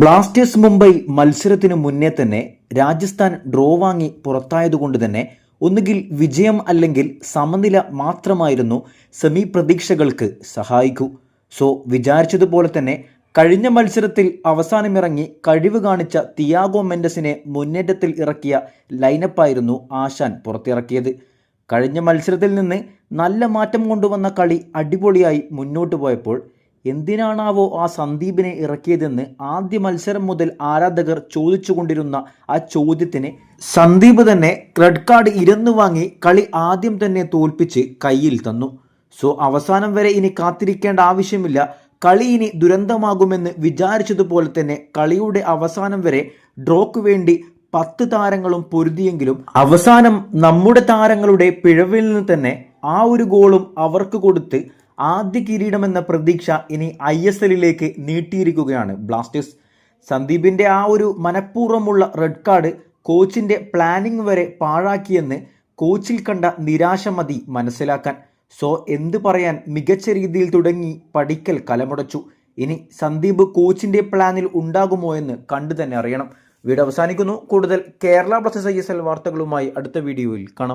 Blasters Mumbai മത്സരത്തിനു മുന്നേ തന്നെ രാജസ്ഥാൻ ഡ്രോ വാങ്ങി പുറത്തായതുകൊണ്ട് തന്നെ ഒന്നുകിൽ വിജയം അല്ലെങ്കിൽ സമനില മാത്രമായിരുന്നു സെമി പ്രതീക്ഷകൾക്ക് സഹായിക്കൂ. സോ വിചാരിച്ചതുപോലെ തന്നെ കഴിഞ്ഞ മത്സരത്തിൽ അവസാനമിറങ്ങി കഴിവ് കാണിച്ച തിയാഗോ മെൻഡസിനെ മുന്നേറ്റത്തിൽ ഇറക്കിയ ലൈനപ്പായിരുന്നു ആശാൻ പുറത്തിറക്കിയത്. കഴിഞ്ഞ മത്സരത്തിൽ നിന്ന് നല്ല മാറ്റം കൊണ്ടുവന്ന കളി അടിപൊളിയായി മുന്നോട്ട് പോയപ്പോൾ എന്തിനാണാവോ ആ സന്ദീപിനെ ഇറക്കിയതെന്ന് ആദ്യ മത്സരം മുതൽ ആരാധകർ ചോദിച്ചുകൊണ്ടിരുന്ന ആ ചോദ്യത്തിന് സന്ദീപ് തന്നെ റെഡ് കാർഡ് ഇരന്നു വാങ്ങി കളി ആദ്യം തന്നെ തോൽപ്പിച്ച് കയ്യിൽ തന്നു. സോ അവസാനം വരെ ഇനി കാത്തിരിക്കേണ്ട ആവശ്യമില്ല. കളി ഇനി ദുരന്തമാകുമെന്ന് വിചാരിച്ചതുപോലെ തന്നെ കളിയുടെ അവസാനം വരെ ഡ്രോക്ക് വേണ്ടി പത്ത് താരങ്ങളും പൊരുതിയെങ്കിലും അവസാനം നമ്മുടെ താരങ്ങളുടെ പിഴവിൽ നിന്ന് തന്നെ ആ ഒരു ഗോളും അവർക്ക് കൊടുത്ത് ആദ്യ കിരീടമെന്ന പ്രതീക്ഷ ഇനി ഐ എസ് എല്ലിലേക്ക് നീട്ടിയിരിക്കുകയാണ് ബ്ലാസ്റ്റേഴ്സ്. സന്ദീപിന്റെ ആ ഒരു മനഃപൂർവമുള്ള റെഡ് കാർഡ് കോച്ചിന്റെ പ്ലാനിംഗ് വരെ പാഴാക്കിയെന്ന് കോച്ചിൽ കണ്ട നിരാശ മതി മനസ്സിലാക്കാൻ. സോ എന്ത് പറയാൻ മികച്ച രീതിയിൽ തുടങ്ങി പഠിക്കൽ കലമുടച്ചു. ഇനി സന്ദീപ് കോച്ചിന്റെ പ്ലാനിൽ ഉണ്ടാകുമോ എന്ന് കണ്ടു തന്നെ അറിയണം. വീട് അവസാനിക്കുന്നു. കൂടുതൽ കേരള ബ്ലാസ്റ്റേഴ്സ് ഐ വാർത്തകളുമായി അടുത്ത വീഡിയോയിൽ കാണാം.